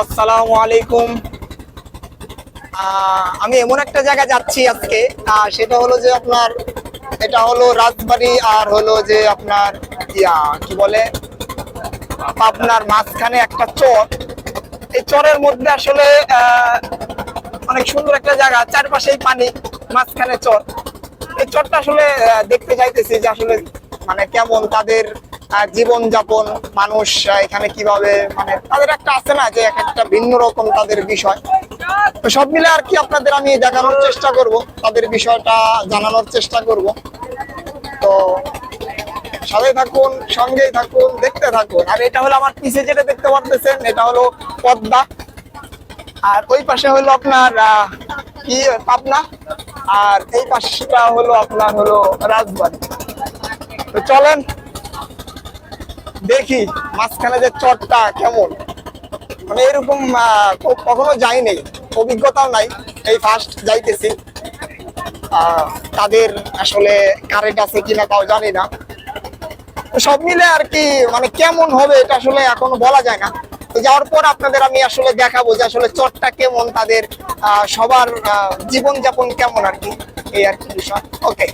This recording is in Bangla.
আসসালামু আলাইকুম। আমি এমন একটা জায়গা যাচ্ছি আজকে। সেটা হলো যে আপনার, এটা হলো রাজবাড়ি আর হলো যে আপনার ইয়া, কি বলে? পাবনার মাঝখানে একটা চর। এই চরের মধ্যে আসলে অনেক সুন্দর একটা জায়গা, চারপাশেই পানি, মাঝখানে চর। এই চরটা আসলে দেখতে চাইতেছি যে আসলে মানে কেমন তাদের জীবন যাপন মানুষ এখানে কীভাবে মানে তাদের একটা আছে না যে এক একটা ভিন্ন রকম তাদের বিষয়। তো সব মিলে আর কি আপনাদের আমি দেখানোর চেষ্টা করব, তাদের বিষয়টা জানানোর চেষ্টা করব। তো সাথে থাকুন, সঙ্গেই থাকুন, দেখতে থাকুন। আর এটা হলো আমার পিছে যেটা দেখতে পারতেছেন, এটা হলো পদ্মা। আর ওই পাশে হলো আপনার কি, পাবনা। আর এই পাশটা হলো আপনার হলো রাজবাড়ি। তো চলেন দেখি মাঝখানে যে চটটা কেমন। মানে এরকম কখনো যাইনি, অভিজ্ঞতাও নাই, এই ফার্স্ট যাইতেছি। তাদের আসলে কারেন্ট আছে কিনা তাও জানি না। সব মিলে আর কি মানে কেমন হবে এটা আসলে এখনও বলা যায় না। যাওয়ার পর আপনাদের আমি আসলে দেখাবো যে আসলে চটটা কেমন, তাদের সবার জীবন যাপন কেমন আর কি, এই আর কি বিষয়। ওকে